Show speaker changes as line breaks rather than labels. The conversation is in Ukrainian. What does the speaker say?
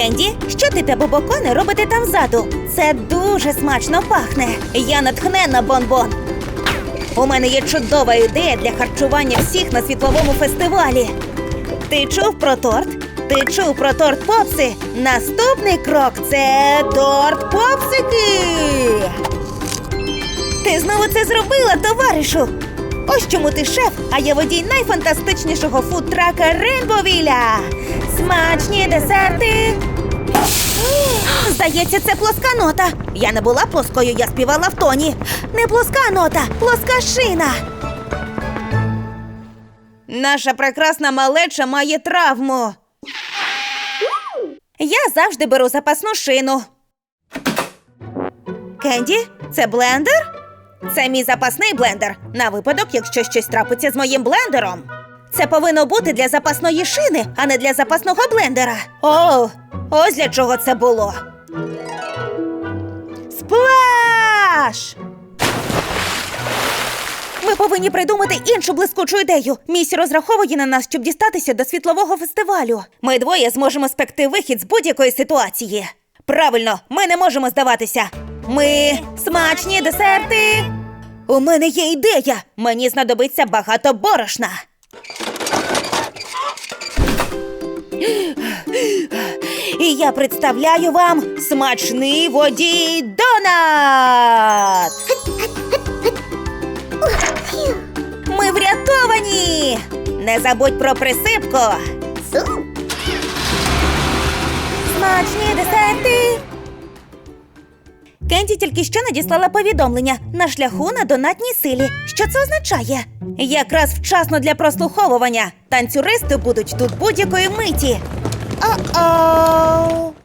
Кенді, що ти та бобокони робите там ззаду? Це дуже смачно пахне. Я натхненна бонбон. У мене є чудова ідея для харчування всіх на світловому фестивалі. Ти чув про торт? Ти чув про торт попси? Наступний крок це торт попсики. Ти знову це зробила, товаришу. Ось чому ти шеф, а я водій найфантастичнішого фудтрака Рейнбовіля. Смачні десерти. Здається, це плоска нота. Я не була плоскою, я співала в тоні. Не плоска нота, плоска шина. Наша прекрасна малеча має травму. Я завжди беру запасну шину. Кенді, це блендер? Це мій запасний блендер на випадок, якщо щось трапиться з моїм блендером. Це повинно бути для запасної шини, а не для запасного блендера. О, ось для чого це було. Сплаш! Ми повинні придумати іншу блискучу ідею. Місі розраховує на нас, щоб дістатися до світлового фестивалю. Ми двоє зможемо спекти вихід з будь-якої ситуації. Правильно, ми не можемо здаватися. Ми смачні десерти. У мене є ідея. Мені знадобиться багато борошна. Я представляю вам смачний водій донат. Ми врятовані! Не забудь про присипку. Смачні десерти. Кенді тільки що надіслала повідомлення на шляху на донатній силі. Що це означає? Якраз вчасно для прослуховування. Танцюристи будуть тут будь-якої миті. 哦哦。